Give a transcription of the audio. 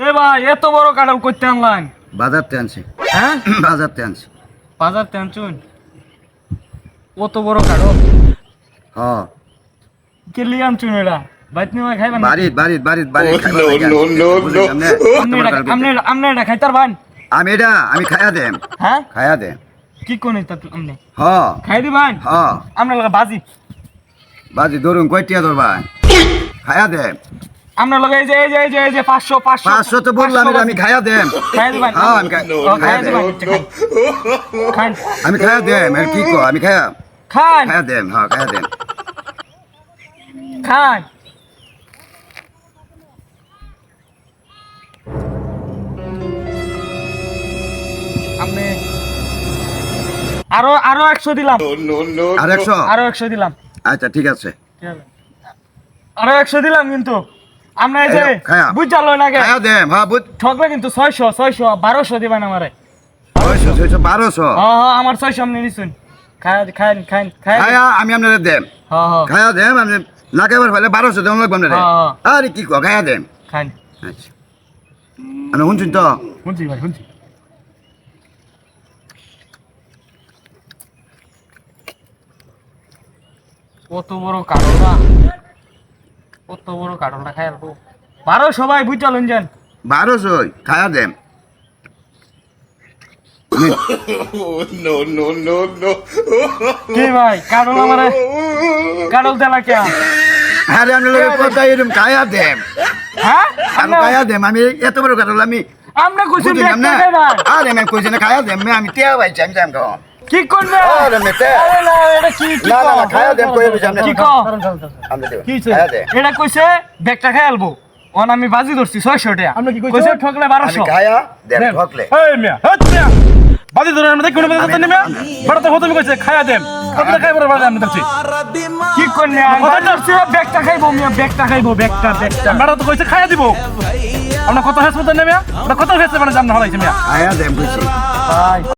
এ ভাই এত বড় কাঁঠাল করতে আনলাম। বাজারতে আনছি। হ্যাঁ? বাজারতে আনছি। বাজার টেনশন কত বড় কাঁঠাল হ। কে লিয়ে আনছুন এটা বাইত নিয়ে খাইবেন বাড়িত বাড়িত বাড়িত বাড়িত খাইবার no, লাগি no, আনছি। no, বুঝলি no. কেমনে? আপনি এটা আপনি এটা- আপনি এটা খাইতার ভান আমি এটা আমি খায়া দেম। হ্যাঁ? খায়া দেম। কি কোন এটা হ। খাই দিবেন হ। লগে বাজি। বাজি ধরুন কয়টিয়া ধরবা? খায়া দেম। আপনার লগে এই যে এই যে এই যে এই যে পাঁচশো পাঁচশো পাঁচশো তো বললাম আমি খায়া দেম। খাই দিবেন? হ্যাঁ আমি খায়া দিবেন? খান। আমি খায়া দেম আর কি কো আমি খায়া খান। খায়া দেম হ্যাঁ খায়া দেম। খান। আপনি আরও আরও একশো দিলাম। No, no, আর একশো? আরও একশো দিলাম। আচ্ছা ঠিক আছে। আরও একশো দিলাম কিন্তু। আমরা এই যে এই, খায়া। বুঝালো নাকি খায়া দেম হ্যাঁ বুঝ ঠকলে কিন্তু ছয়শো ছয়শো বারোশো দিবেন আমারে। ছয়শো ছয়শো বারোশো। হ্যাঁ হ্যাঁ আমার ছয়শো আপনি নিশুন খায় খান খায় আমি আপনার দেম হ্যাঁ হ্যাঁ খায়া না ফেলে লাগবে আপনার। হ্যাঁ। আরে কি কো খায়া দেম খান আচ্ছা। আমি শুনছেন তো? শুনছি ভাই শুনছি। কত বড় কাঠলটা কত বড় খাই আর বারো সবাই বুঝালুন যান বারোশো খায়া. কি ভাই আমারে দেলা কে? আরে কথা এরকম খায়া দেম হ্যাঁ? আমি খায়া দেম আমি এত বড় কাটল আমি আমরা কইছি না। খাই না আরে আমি কইছি না খায়া দেম আমি টিয়া আমি খাওয়া কি করবে? আরে মেতে। আরে না এটা কি কি না, না, খায়া দেন, দিছি আপনি। কি কও? আমি দেব কি? খায়া এটা কইছে ব্যাগটা খাই আলবো। অন আমি বাজি ধরছি ছয়শো টাকা আপনি কি কইছে? কইছে ঠকলে আমি বারোশো খায়া দেম ঠকলে। এই মিয়া হেট মিয়া। বাদি ধরে আমরা দেখুন বাদি ধরে মিয়া বড় হতো কইছে খায়া দেম কতটা খাই বড় বাদি আমি দেখছি কি করলে বাজি ধরছি ব্যাগটা খাইবো মিয়া ব্যাগটা খাইবো ব্যাগটা ব্যাগটা বড় তো কইছে খায়া দিব। আমরা কত হেস মতো নেমিয়া আমরা কত হেস মানে জানা হলাইছে মিয়া। খায়া দেম কইছি ভাই